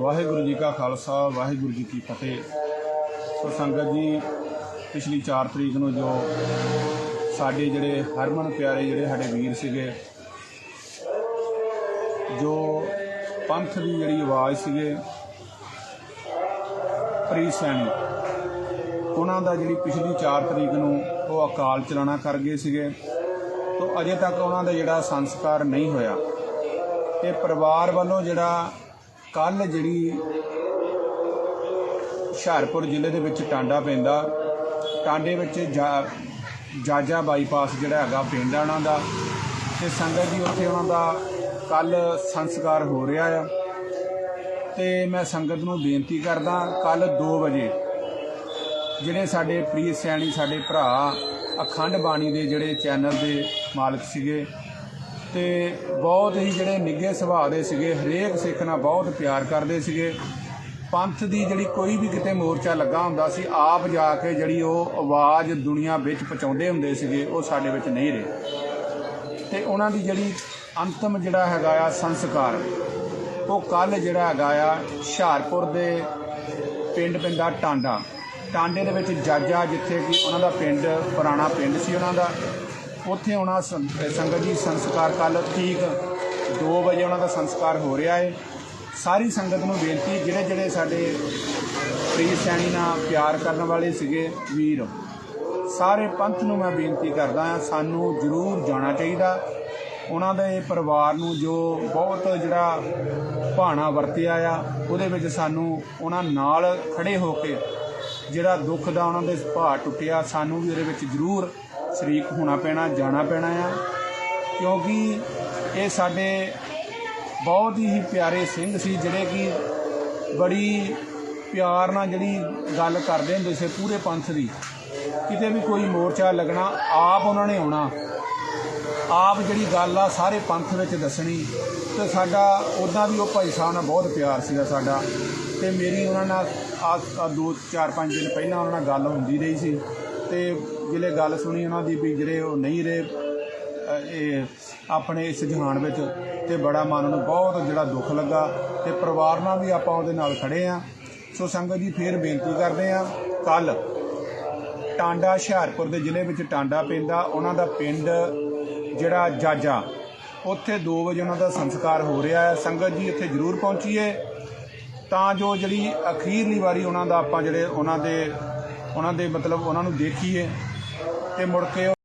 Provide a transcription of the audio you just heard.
ਵਾਹਿਗੁਰੂ ਜੀ ਕਾ ਖਾਲਸਾ, ਵਾਹਿਗੁਰੂ ਜੀ ਕੀ ਫਤਿਹ। ਸੋ ਸੰਗਤ ਜੀ, ਪਿਛਲੀ 4 ਤਰੀਕ ਨੂੰ ਜੋ ਸਾਡੇ ਜਿਹੜੇ ਹਰਮਨ ਪਿਆਰੇ ਜਿਹੜੇ ਸਾਡੇ ਵੀਰ ਸੀਗੇ, ਜੋ ਪੰਥ ਦੀ ਜਿਹੜੀ ਆਵਾਜ਼ ਸੀਗੇ ਪ੍ਰੀ ਸੈਣੀ, ਉਹਨਾਂ ਦਾ ਜਿਹੜੀ ਪਿਛਲੀ 4 ਤਰੀਕ ਨੂੰ ਉਹ ਅਕਾਲ ਚਲਾਣਾ ਕਰ ਗਏ ਸੀਗੇ। ਤੋਂ ਅਜੇ ਤੱਕ ਉਹਨਾਂ ਦਾ ਜਿਹੜਾ ਸੰਸਕਾਰ ਨਹੀਂ ਹੋਇਆ। ਤੇ ਪਰਿਵਾਰ ਵੱਲੋਂ ਜਿਹੜਾ ਕੱਲ ਜਿਹੜੀ ਹੁਸ਼ਿਆਰਪੁਰ ਜ਼ਿਲ੍ਹੇ ਦੇ ਵਿੱਚ ਟਾਂਡਾ ਪੈਂਦਾ, ਟਾਂਡੇ ਵਿੱਚ ਜਾਜਾ ਬਾਈਪਾਸ ਜਿਹੜਾ ਹੈਗਾ ਪਿੰਡ ਆ ਉਹਨਾਂ ਦਾ ਤੇ ਸੰਗਤ ਜੀ ਉੱਥੇ ਉਹਨਾਂ ਦਾ ਕੱਲ ਸੰਸਕਾਰ ਹੋ ਰਿਹਾ ਆ। ਤੇ ਮੈਂ ਸੰਗਤ ਨੂੰ ਬੇਨਤੀ ਕਰਦਾ ਕੱਲ 2 ਵਜੇ ਜਿਹੜੇ ਸਾਡੇ ਪ੍ਰੀਤ ਸੈਣੀ, ਸਾਡੇ ਭਰਾ ਅਖੰਡ ਬਾਣੀ ਦੇ ਜਿਹੜੇ ਚੈਨਲ ਦੇ ਮਾਲਕ ਸੀਗੇ ਤੇ ਬਹੁਤ ਹੀ ਜਿਹੜੇ ਨਿੱਘੇ ਸੁਭਾਅ ਦੇ ਸੀਗੇ, ਹਰੇਕ ਸਿੱਖ ਨਾਲ ਬਹੁਤ ਪਿਆਰ ਕਰਦੇ ਸੀਗੇ। ਪੰਥ ਦੀ ਜਿਹੜੀ ਕੋਈ ਵੀ ਕਿਤੇ ਮੋਰਚਾ ਲੱਗਾ ਹੁੰਦਾ ਸੀ, ਆਪ ਜਾ ਕੇ ਜਿਹੜੀ ਉਹ ਆਵਾਜ਼ ਦੁਨੀਆ ਵਿੱਚ ਪਹੁੰਚਾਉਂਦੇ ਹੁੰਦੇ ਸੀਗੇ, ਉਹ ਸਾਡੇ ਵਿੱਚ ਨਹੀਂ ਰਹੇ। ਤੇ ਉਹਨਾਂ ਦੀ ਜਿਹੜੀ ਅੰਤਮ ਜਿਹੜਾ ਹੈਗਾ ਆ ਸੰਸਕਾਰ, ਉਹ ਕੱਲ ਜਿਹੜਾ ਹੈਗਾ ਆ ਹੁਸ਼ਿਆਰਪੁਰ ਦੇ ਪਿੰਡ ਪਿੰਡਾ ਟਾਂਡਾ। ਟਾਂਡੇ ਦੇ ਵਿੱਚ ਜਾਜਾ, ਜਿੱਥੇ ਕਿ ਉਹਨਾਂ ਦਾ ਪਿੰਡ, ਪੁਰਾਣਾ ਪਿੰਡ ਸੀ ਉਹਨਾਂ ਦਾ। ਉੱਥੇ ਉਹਨਾਂ ਸੰਗਤ ਜੀ ਸੰਸਕਾਰ ਕੱਲ ਠੀਕ 2 ਵਜੇ ਉਹਨਾਂ ਦਾ ਸੰਸਕਾਰ ਹੋ ਰਿਹਾ ਹੈ ਸਾਰੀ ਸੰਗਤ ਨੂੰ ਬੇਨਤੀ, ਜਿਹੜੇ ਜਿਹੜੇ ਸਾਡੇ ਪ੍ਰੀ ਸੈਣੀ ਨਾਲ ਪਿਆਰ ਕਰਨ ਵਾਲੇ ਸੀਗੇ, ਵੀਰ, ਸਾਰੇ ਪੰਥ ਨੂੰ ਮੈਂ ਬੇਨਤੀ ਕਰਦਾ ਹਾਂ, ਸਾਨੂੰ ਜ਼ਰੂਰ ਜਾਣਾ ਚਾਹੀਦਾ। ਉਹਨਾਂ ਦੇ ਪਰਿਵਾਰ ਨੂੰ ਜੋ ਬਹੁਤ ਜਿਹੜਾ ਭਾਣਾ ਵਰਤਿਆ ਆ, ਉਹਦੇ ਵਿੱਚ ਸਾਨੂੰ ਉਹਨਾਂ ਨਾਲ ਖੜੇ ਹੋ ਕੇ ਜਿਹੜਾ ਦੁੱਖ ਦਾ ਉਹਨਾਂ ਦੇ ਭਾਰ ਟੁੱਟਿਆ, ਸਾਨੂੰ ਵੀ ਉਹਦੇ ਵਿੱਚ ਜ਼ਰੂਰ ਸ਼ਰੀਕ ਹੋਣਾ ਪੈਣਾ, ਜਾਣਾ ਪੈਣਾ ਆ। ਕਿਉਂਕਿ ਇਹ ਸਾਡੇ ਬਹੁਤ ਹੀ ਪਿਆਰੇ ਸਿੰਘ ਸੀ, ਜਿਹੜੇ ਕਿ ਬੜੀ ਪਿਆਰ ਨਾਲ ਜਿਹੜੀ ਗੱਲ ਕਰਦੇ ਹੁੰਦੇ ਸੀ ਪੂਰੇ ਪੰਥ ਦੀ। ਕਿਤੇ ਵੀ ਕੋਈ ਮੋਰਚਾ ਲੱਗਣਾ, ਆਪ ਉਹਨਾਂ ਨੇ ਆਉਣਾ। ਆਪ ਜਿਹੜੀ ਗੱਲ ਆ ਸਾਰੇ ਪੰਥ ਵਿੱਚ ਦੱਸਣੀ। ਤੇ ਸਾਡਾ ਉਦਾਂ ਵੀ ਉਹ ਭਾਈ ਸਾਹਿਬ ਨਾਲ ਬਹੁਤ ਪਿਆਰ ਸੀਗਾ ਸਾਡਾ। ਤੇ ਮੇਰੀ ਉਹਨਾਂ ਨਾਲ ਆ ਦੋ, ਚਾਰ, ਪੰਜ ਦਿਨ ਪਹਿਲਾਂ ਉਹਨਾਂ ਨਾਲ ਗੱਲ ਹੁੰਦੀ ਰਹੀ ਸੀ। ਤੇ ਜਿਹੜੇ ਗੱਲ ਸੁਣੀ ਉਹਨਾਂ ਦੀ ਵੀ ਜਿਹੜੇ ਉਹ ਨਹੀਂ ਰਹੇ ਇਹ ਆਪਣੇ ਇਸ ਜਹਾਨ ਵਿੱਚ ਤੇ ਬੜਾ ਮਨ ਨੂੰ ਬਹੁਤ ਜਿਹੜਾ ਦੁੱਖ ਲੱਗਾ ਤੇ ਪਰਿਵਾਰ ਨਾਲ ਵੀ ਆਪਾਂ ਉਹਦੇ ਨਾਲ ਖੜੇ ਆ ਸੋ ਸੰਗਤ ਜੀ ਫੇਰ ਬੇਨਤੀ ਕਰਦੇ ਆ ਕੱਲ ਟਾਂਡਾ ਹੁਸ਼ਿਆਰਪੁਰ ਦੇ ਜ਼ਿਲ੍ਹੇ ਵਿੱਚ ਟਾਂਡਾ ਪੈਂਦਾ, ਉਹਨਾਂ ਦਾ ਪਿੰਡ ਜਿਹੜਾ ਜਾਜਾ, ਉੱਥੇ 2 ਵਜੇ ਉਹਨਾਂ ਦਾ ਸੰਸਕਾਰ ਹੋ ਰਿਹਾ ਹੈ। ਸੰਗਤ ਜੀ ਇੱਥੇ ਜ਼ਰੂਰ ਪਹੁੰਚੀਏ। ਤਾਂ ਜੋ ਜਿਹੜੀ ਅਖੀਰਲੀ ਵਾਰੀ ਉਹਨਾਂ ਦਾ ਆਪਾਂ ਜਿਹੜੇ ਉਹਨਾਂ ਦੇ ਉਹਨਾਂ ਦੇ ਮਤਲਬ ਉਹਨਾਂ ਨੂੰ ਦੇਖੀਏ ਤੇ ਮੁੜ ਕੇ